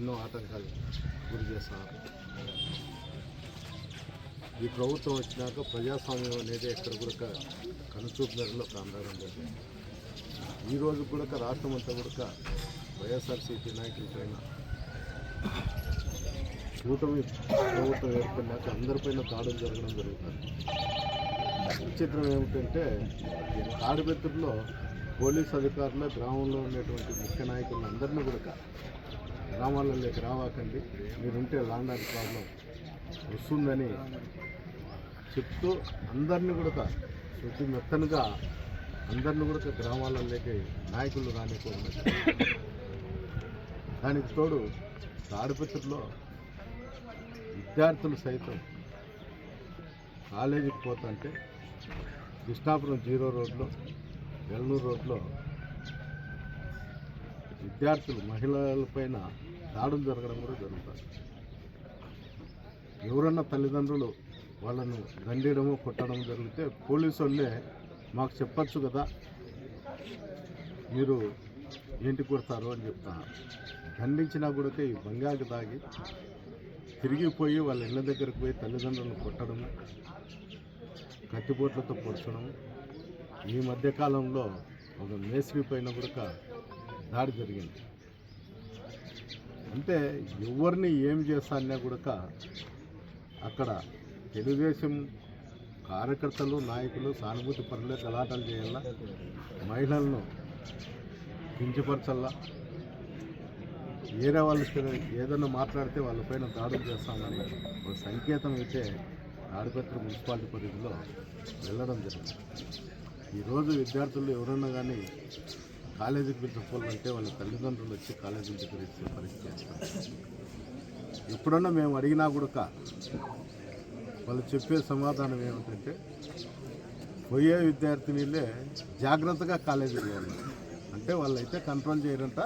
ఎన్నో ఆటంకాలు గురి చేస్తున్నారు ఈ ప్రభుత్వం వచ్చినాక ప్రజాస్వామ్యం అనేది ఎక్కడ కూడా కనుచూపు మేరలో ప్రాంతం లేదు. ఈరోజు కూడా రాష్ట్రం అంతా కూడా వైఎస్ఆర్సీపీ నాయకులపైన కూటమి ప్రభుత్వం ఏర్పడినాక అందరిపైన దాడులు జరగడం జరుగుతుంది. విచిత్రం ఏమిటంటే తాడిపెత్తుల్లో పోలీస్ అధికారులు గ్రామంలో ఉండేటువంటి ముఖ్య నాయకులందరినీ కూడా గ్రామాలలోకి రావాకండి. మీరుంటే లాండ్ ప్రాబ్లం వస్తుందని చెప్తూ అందరినీ కూడా శృతి మెత్తనుగా అందరిని కూడా గ్రామాలలోకి నాయకులు రానిపోయింది దానికి తోడు తాడిపత్రిలో విద్యార్థులు సైతం కాలేజీకి పోతుంటే కృష్ణాపురం జీరో రోడ్లో వెల్లూరు రోడ్లో విద్యార్థులు మహిళలపైన దాడులు జరగడం కూడా జరుగుతుంది. ఎవరన్నా తల్లిదండ్రులు వాళ్ళను దండేయడము కొట్టడం జరిగితే పోలీసు వాళ్ళే మాకు చెప్పచ్చు కదా మీరు ఏంటి కొడతారు అని చెప్తాను ఖండించినా కూడా ఈ బంగాకి తాగి తిరిగిపోయి వాళ్ళ ఇళ్ళ దగ్గరకు పోయి తల్లిదండ్రులను కొట్టడము కత్తిపోట్లతో పొడచడం ఈ మధ్యకాలంలో ఒక మేస్త్రి పైన కూడా దాడి జరిగింది. అంటే ఎవరిని ఏం చేస్తానే కూడా అక్కడ తెలుగుదేశం కార్యకర్తలు నాయకులు సానుభూతి పనులే గలాటలు చేయాలా? మహిళలను కించపరచల్లా వేరే వాళ్ళు ఏదైనా మాట్లాడితే వాళ్ళపైన దాడులు చేస్తామని ఒక సంకేతం అయితే ఆడపత్ర మున్సిపాలిటీ పరిధిలో వెళ్ళడం జరిగింది. ఈరోజు విద్యార్థులు ఎవరన్నా కానీ కాలేజీకి పిలుచుకోవాలంటే వాళ్ళ తల్లిదండ్రులు వచ్చి కాలేజీ దగ్గర ఇచ్చే పరిస్థితి చేస్తారు ఎప్పుడన్నా మేము అడిగినా కూడా వాళ్ళు చెప్పే సమాధానం ఏమిటంటే పోయే విద్యార్థినిలే జాగ్రత్తగా కాలేజీకి పోవాలి అంటే వాళ్ళైతే కంట్రోల్ చేయరంట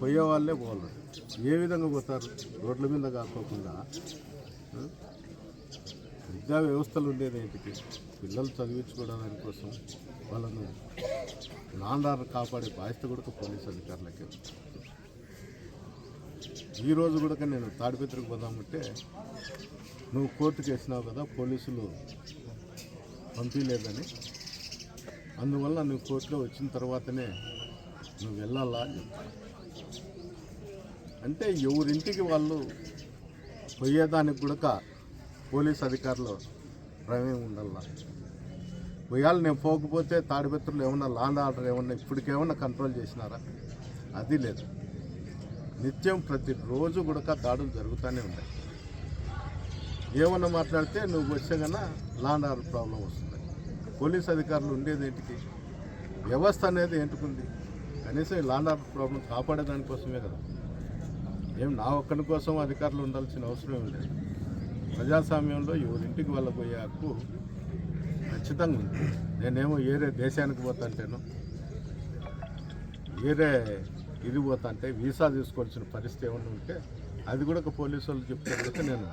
పోయే వాళ్ళే పోవాలి. ఏ విధంగా పోతారు? రోడ్ల మీద కాకోకుండా. విద్యా వ్యవస్థలు ఉండేది ఏంటికి? పిల్లలు చదివించుకోవడానికి కోసం వాళ్ళను నాండారు కాపాడే బాధ్యత కూడా పోలీస్ అధికారులకే ఈరోజు కూడా నేను తాడిపత్రికి పోదామంటే నువ్వు కోర్టుకు వేసినావు కదా పోలీసులు పంపించలేదని అందువల్ల నువ్వు కోర్టులో వచ్చిన తర్వాతనే నువ్వు వెళ్ళాలా అని అంటే ఎవరింటికి వాళ్ళు పోయేదానికి కూడా పోలీస్ అధికారులు ప్రమేయం ఉండాలా? ఇవాళ నేను పోకపోతే తాడిపత్రులు ఏమన్నా లాండ్ ఆర్డర్ ఏమన్నా ఇప్పటికేమన్నా కంట్రోల్ చేసినారా? అది లేదు. నిత్యం ప్రతిరోజు కూడా దాడులు జరుగుతూనే ఉంటాయి ఏమన్నా మాట్లాడితే నువ్వు వచ్చే కన్నా లాండ్ ఆర్డర్ ప్రాబ్లం వస్తుంది. పోలీస్ అధికారులు ఉండేది ఏంటికి? వ్యవస్థ అనేది ఏంటుకుంది? కనీసం ఈ లాండ్ ఆర్డర్ ప్రాబ్లం కాపాడేదానికోసమే కదా. ఏం నా ఒక్కడి కోసం అధికారులు ఉండాల్సిన అవసరం లేదు. ప్రజాస్వామ్యంలో ఎవరింటికి వెళ్ళబోయే హక్కు ఖచ్చితంగా ఉంది. నేనేమో ఏరే దేశానికి పోతాంటేను వేరే ఇది పోతాంటే వీసా తీసుకోవాల్సిన పరిస్థితి ఏమన్నా ఉంటే అది కూడా ఒక పోలీసు వాళ్ళు చెప్తే నేను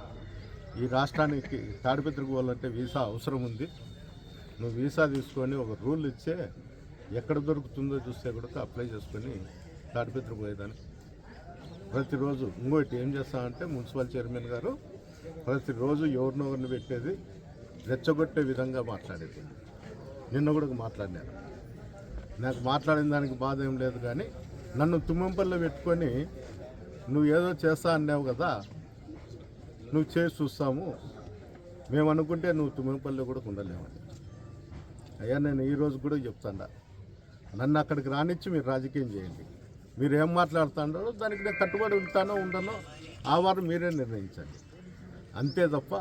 ఈ రాష్ట్రానికి తాడిపత్రికి పోవాలంటే వీసా అవసరం ఉంది. నువ్వు వీసా తీసుకొని ఒక రూల్ ఇచ్చే ఎక్కడ దొరుకుతుందో చూస్తే కూడా అప్లై చేసుకొని తాడిపత్రి పోయేదానికి ప్రతిరోజు ఇంకోటి ఏం చేస్తామంటే మున్సిపల్ చైర్మన్ గారు ప్రతిరోజు ఎవరినో పెట్టేది రెచ్చగొట్టే విధంగా మాట్లాడేది నిన్న కూడా మాట్లాడినారు. నాకు మాట్లాడిన దానికి బాధ ఏం లేదు కానీ నన్ను తుమ్మంపల్లో పెట్టుకొని నువ్వు ఏదో చేస్తా అన్నావు కదా నువ్వు చేసి చూస్తాము. మేము అనుకుంటే నువ్వు తుమ్మంపల్లి కూడా ఉండలేమని అయ్యా నేను ఈరోజు కూడా చెప్తాండ. నన్ను అక్కడికి రానిచ్చి మీరు రాజకీయం చేయండి. మీరు ఏం మాట్లాడుతున్నారో దానికి నేను కట్టుబడి ఉంటానో ఉండనో ఆ వారం మీరే నిర్ణయించండి. అంతే తప్ప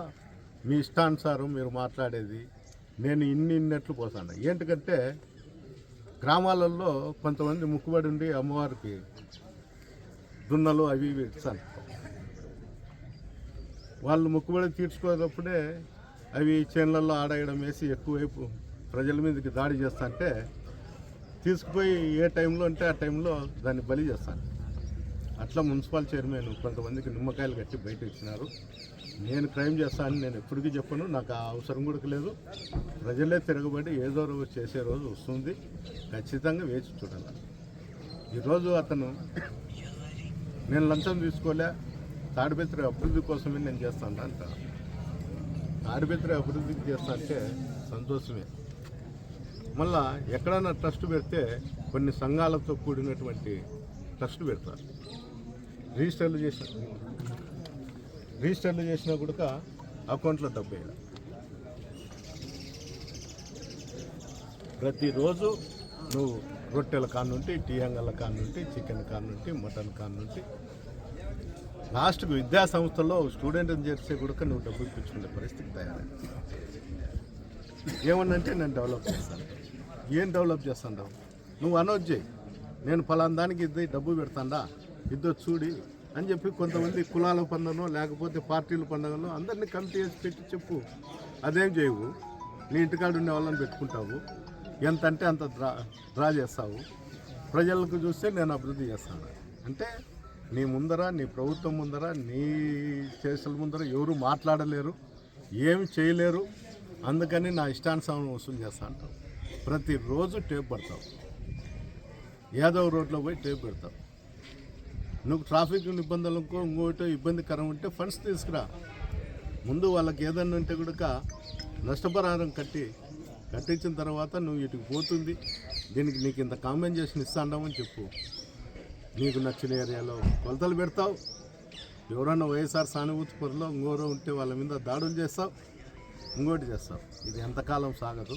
మీ ఇష్టానుసారం మీరు మాట్లాడేది నేను ఇన్ని ఇన్నట్లు పోతాను ఏంటికంటే గ్రామాలలో కొంతమంది ముక్కుబడి ఉండి అమ్మవారికి దున్నలు అవి ఇవి ఇస్తాను వాళ్ళు ముక్కుబడి తీర్చుకోనప్పుడే అవి చేనులలో ఆడేయడం వేసి ఎక్కువైపు ప్రజల మీదకి దాడి చేస్తాంటే తీసుకుపోయి ఏ టైంలో అంటే ఆ టైంలో దాన్ని బలి చేస్తాను. అట్లా మున్సిపల్ చైర్మన్ కొంతమందికి నిమ్మకాయలు కట్టి బయట ఇచ్చినారు. నేను క్రైమ్ చేస్తానని నేను ఎప్పటికీ చెప్పను. నాకు ఆ అవసరం కూడా లేదు. ప్రజలే తిరగబడి ఏదో రోజు చేసే రోజు వస్తుంది. ఖచ్చితంగా వేచి చూడాలి. ఈరోజు అతను నేను లంచం తీసుకోలే. తాడిపత్రి అభివృద్ధి కోసమే నేను చేస్తాను అంట. తాడిపత్రి అభివృద్ధికి చేస్తా అంటే సంతోషమే. మళ్ళా ఎక్కడైనా ట్రస్ట్ పెడితే కొన్ని సంఘాలతో కూడినటువంటి ట్రస్ట్ పెడతారు. రిజిస్టర్లు చేసిన రిజిస్టర్లు చేసినా కూడా అకౌంట్లో డబ్బు ప్రతిరోజు నువ్వు రొట్టెల కానుంటి టీ అంగళ్ళ కానుంటి చికెన్ కానుంటి మటన్ కానుంటి లాస్ట్కు విద్యా సంస్థల్లో స్టూడెంట్ని చేస్తే కూడా నువ్వు డబ్బు ఇప్పించుకునే పరిస్థితి తయారైంది ఏమన్నంటే నేను డెవలప్ చేస్తాను. ఏం డెవలప్ చేస్తాను? నువ్వు అనౌన్స్ చేయి. నేను ఫలానా దానికి ఇది డబ్బు పెడతాండా ఇద్దో చూడి అని చెప్పి కొంతమంది కులాల పండుగను లేకపోతే పార్టీల పండుగను అందరినీ కమిటీ చేసి పెట్టి చెప్పు. అదేం చేయవు. నీ ఇంటికాడ ఉండే వాళ్ళని పెట్టుకుంటావు. ఎంత అంటే అంత డ్రా డ్రా చేస్తావు. ప్రజలకు చూస్తే నేను అభివృద్ధి చేస్తాను. అంటే నీ ముందర నీ ప్రభుత్వం ముందర నీ చేసల ముందర ఎవరు మాట్లాడలేరు ఏమి చేయలేరు. అందుకని నా ఇష్టానుసారం వసూలు చేస్తా అంటావు. ప్రతిరోజు టేప్ పడతావు. యాదవ్ రోడ్లో పోయి టేప్ పెడతావు. నువ్వు ట్రాఫిక్ నిబంధనలకు ఇంకోటో ఇబ్బందికరం ఉంటే ఫండ్స్ తీసుకురా. ముందు వాళ్ళకి ఏదన్నా ఉంటే కూడా నష్టపరిహారం కట్టి కట్టించిన తర్వాత నువ్వు ఇటుకు పోతుంది. దీనికి నీకు ఇంత కాంపెన్సేషన్ ఇస్తాండామని చెప్పు. నీకు నచ్చిన ఏరియాలో కొలతలు పెడతావు. ఎవరన్నా వైఎస్ఆర్ సానుభూతి పొరలో ఇంకోరో ఉంటే వాళ్ళ మీద దాడులు చేస్తావు. ఇంకోటి చేస్తావు. ఇది ఎంతకాలం సాగదు.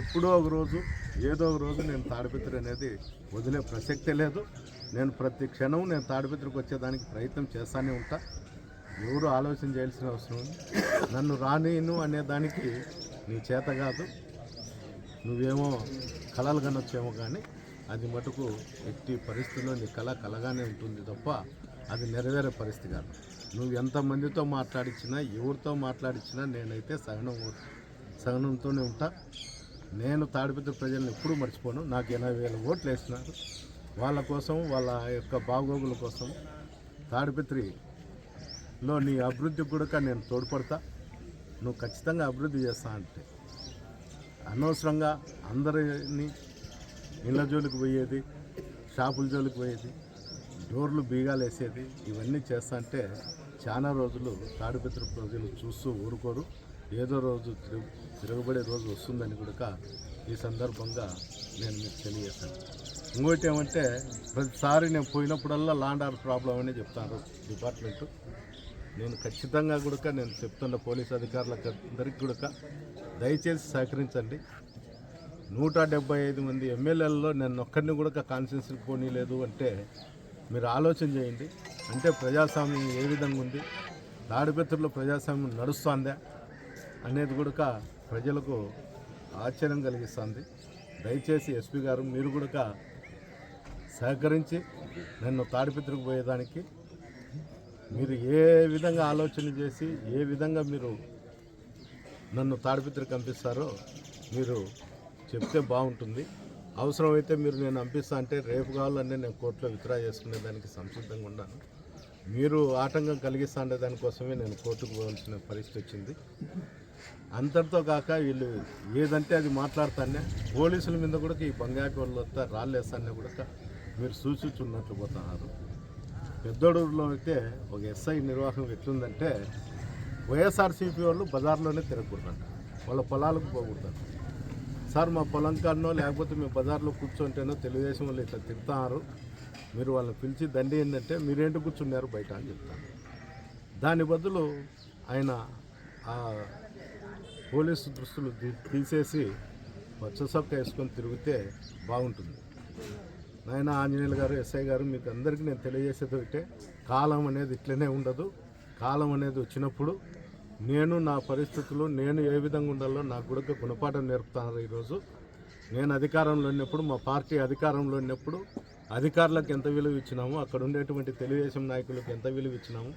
ఎప్పుడో ఒక రోజు ఏదో ఒక రోజు నేను తాడిపిత్రి అనేది వదిలే ప్రసక్తే లేదు. నేను ప్రతి క్షణం నేను తాడిపిత్రికి వచ్చేదానికి ప్రయత్నం చేస్తానే ఉంటా. ఎవరు ఆలోచన చేయాల్సిన అవసరం నన్ను రానేను అనే దానికి నీ చేత కాదు. నువ్వేమో కళలు కనొచ్చేమో కానీ అది మటుకు ఎట్టి పరిస్థితుల్లో నీ కళ కలగానే ఉంటుంది తప్ప అది నెరవేరే పరిస్థితి కాదు. నువ్వు ఎంతమందితో మాట్లాడించినా ఎవరితో మాట్లాడించినా నేనైతే సహనం సహనంతోనే ఉంటా. నేను తాడిపత్రి ప్రజలను ఎప్పుడూ మర్చిపోను. నాకు ఎనభై వేల ఓట్లు వేసినారు వాళ్ళ కోసం వాళ్ళ యొక్క బాగోగుల కోసం తాడిపత్రిలో నీ అభివృద్ధి కూడా నేను తోడ్పడతా. నువ్వు ఖచ్చితంగా అభివృద్ధి చేస్తా అంటే. అనవసరంగా అందరిని ఇళ్ళ జోలికి పోయేది షాపుల జోలికి పోయేది డోర్లు బీగాలు వేసేది ఇవన్నీ చేస్తా అంటే చాలా రోజులు తాడిపత్రి ప్రజలు చూస్తూ ఊరుకోరు. ఏదో రోజు తిరుగు తిరగబడే రోజు వస్తుందని కూడా ఈ సందర్భంగా నేను మీకు తెలియజేశాను ఇంకోటి ఏమంటే ప్రతిసారి నేను పోయినప్పుడల్లా లాండ్ ఆర్డర్ ప్రాబ్లం అని చెప్తాను డిపార్ట్మెంటు. నేను ఖచ్చితంగా కూడా నేను చెప్తున్న పోలీస్ అధికారులకు అందరికి కూడా దయచేసి సహకరించండి. నూట డెబ్బై ఐదు మంది ఎమ్మెల్యేలలో నేను ఒక్కరిని కూడా కాన్స్టిట్యూన్సీకి పోనీలేదు అంటే మీరు ఆలోచన చేయండి. అంటే ప్రజాస్వామ్యం ఏ విధంగా ఉంది? తాడిపత్రిలో ప్రజాస్వామ్యం నడుస్తుందా? అనేది కూడా ప్రజలకు ఆశ్చర్యం కలిగిస్తుంది. దయచేసి ఎస్పీ గారు మీరు కూడా సహకరించి నన్ను తాడిపిత్రికి పోయేదానికి మీరు ఏ విధంగా ఆలోచన చేసి ఏ విధంగా మీరు నన్ను తాడిపిత్రికి పంపిస్తారో మీరు చెప్తే బాగుంటుంది. అవసరమైతే మీరు నేను పంపిస్తా అంటే రేపు కావాలంటే నేను కోర్టులో విత్డ్రా చేసుకునే దానికి సంసిద్ధంగా ఉన్నాను. మీరు ఆటంకం కలిగిస్తా ఉండే దానికోసమే నేను కోర్టుకు పోవాల్సిన పరిస్థితి వచ్చింది. అంతటితో కాక వీళ్ళు ఏదంటే అది మాట్లాడతానే పోలీసుల మీద కూడా ఈ బంగాటి వాళ్ళు వస్తా రాళ్ళేస్తానే కూడా మీరు సూచించున్నట్లు పోతున్నారు. పెద్దోడూరులో అయితే ఒక ఎస్ఐ నిర్వాహం ఎట్లుందంటే వైఎస్ఆర్సీపీ వాళ్ళు బజార్లోనే తిరగకూడదంట. వాళ్ళ పొలాలకు పోకూడదంట. సార్ మా పొలం కాడనో లేకపోతే మీ బజార్లో కూర్చుంటేనో తెలుగుదేశం వాళ్ళు ఇట్లా తిడతారు. మీరు వాళ్ళని పిలిచి దండి ఏంటంటే మీరేంటి కూర్చున్నారు బయట? అని చెప్తాను దాని బదులు ఆయన ఆ పోలీసు దుస్తులు తీసేసి పచ్చ వేసుకొని తిరిగితే బాగుంటుంది. నాయన ఆంజనేయులు గారు ఎస్ఐ గారు మీకు అందరికీ నేను తెలియజేసేది ఒకటే. కాలం అనేది ఇట్లనే ఉండదు. కాలం అనేది వచ్చినప్పుడు నేను నా పరిస్థితులు నేను ఏ విధంగా ఉండాలో నాకు కూడా గుణపాఠం నేర్పుతాను ఈరోజు. నేను అధికారంలో ఉన్నప్పుడు మా పార్టీ అధికారంలో ఉన్నప్పుడు అధికారులకు ఎంత విలువ ఇచ్చినాము అక్కడ ఉండేటువంటి తెలుగుదేశం నాయకులకు ఎంత విలువ ఇచ్చినాము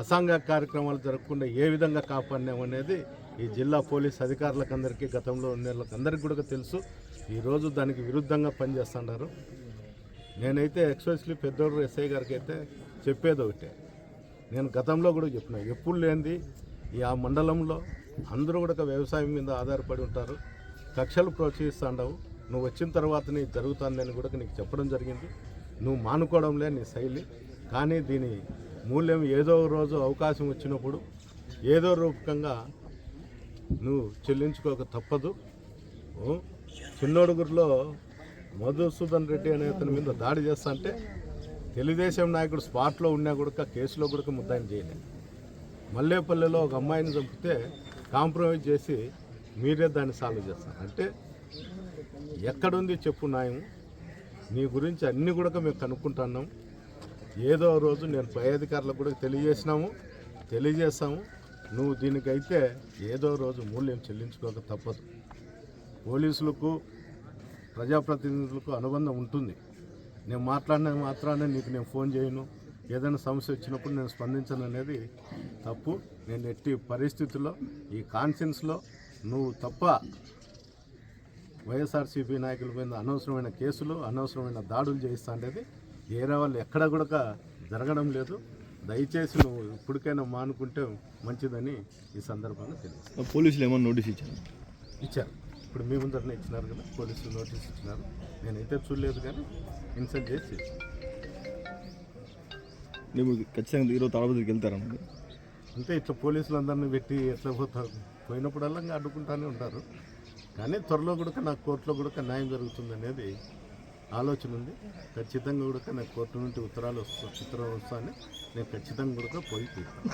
అసాంఘ కార్యక్రమాలు జరగకుండా ఏ విధంగా కాపాడినాము అనేది ఈ జిల్లా పోలీస్ అధికారులకు అందరికీ గతంలో ఉన్న వాళ్ళకి అందరికీ కూడా తెలుసు. ఈరోజు దానికి విరుద్ధంగా పనిచేస్తున్నారు. నేనైతే ఎక్స్పెషలీ పెద్దోడు ఎస్ఐ గారికి అయితే చెప్పేది ఒకటే. నేను గతంలో కూడా చెప్పిన ఎప్పుడు లేనిది ఈ ఆ మండలంలో అందరూ కూడా వ్యవసాయం మీద ఆధారపడి ఉంటారు. కక్షలు ప్రోత్సహిస్తాండవు. నువ్వు వచ్చిన తర్వాత నీకు జరుగుతుందని కూడా నీకు చెప్పడం జరిగింది. నువ్వు మానుకోవడంలే నీ శైలి. కానీ దీని మూల్యం ఏదో రోజు అవకాశం వచ్చినప్పుడు ఏదో రూపకంగా నువ్వు చెల్లించుకోక తప్పదు. చిన్నోడుగురిలో మధుసూదన్ రెడ్డి అనే అతని మీద దాడి చేస్తా అంటే తెలుగుదేశం నాయకుడు స్పాట్లో ఉన్నా కూడా కేసులో కూడా ముద్దాయిని చేయలేదు మల్లేపల్లిలో ఒక అమ్మాయిని చంపితే కాంప్రమైజ్ చేసి మీరే దాన్ని సాల్వ్ చేస్తారు. అంటే ఎక్కడుంది చెప్పు న్యాయం నీ గురించి అన్నీ కూడా మేము కనుక్కుంటున్నాం. ఏదో రోజు నేను పై అధికారులకు కూడా తెలియజేసినాము తెలియజేస్తాము. నువ్వు దీనికైతే ఏదో రోజు మూల్యం చెల్లించుకోక తప్పదు. పోలీసులకు ప్రజాప్రతినిధులకు అనుబంధం ఉంటుంది. నేను మాట్లాడిన మాత్రానే నీకు నేను ఫోన్ చేయను. ఏదైనా సమస్య వచ్చినప్పుడు నేను స్పందించను అనేది తప్పు. నేను ఎట్టి పరిస్థితుల్లో ఈ కాన్ఫిడెన్స్లో నువ్వు తప్ప వైఎస్ఆర్సీపీ నాయకుల మీద అనవసరమైన కేసులు అనవసరమైన దాడులు చేయిస్తా అనేది ఏరే వాళ్ళు ఎక్కడ కూడా జరగడం లేదు. దయచేసి నువ్వు ఇప్పటికైనా మానుకుంటే మంచిదని ఈ సందర్భంగా తెలియదు పోలీసులు ఏమన్నా నోటీస్ ఇచ్చారు? ఇచ్చారు. ఇప్పుడు మీ ముందరనే ఇచ్చినారు కదా పోలీసులు నోటీస్ ఇచ్చినారు. నేనైతే చూడలేదు కానీ ఇన్సల్ట్ చేసి. నువ్వు ఖచ్చితంగా ఈరోజు తాడపత్రికి వెళ్తారన్నది అంతే ఇట్లా పోలీసులందరినీ పెట్టి ఎట్లా పోతారు పోయినప్పుడల్లా ఇంకా అడ్డుకుంటానే ఉంటారు. కానీ త్వరలో కూడా నాకు కోర్టులో కూడా న్యాయం జరుగుతుంది అనేది ఆలోచన ఉంది. ఖచ్చితంగా కూడా నాకు కోర్టు నుండి ఉత్తరాలు వస్తా ఉత్తరం వస్తానే నేను ఖచ్చితంగా కూడా పోయి తీరుతాను.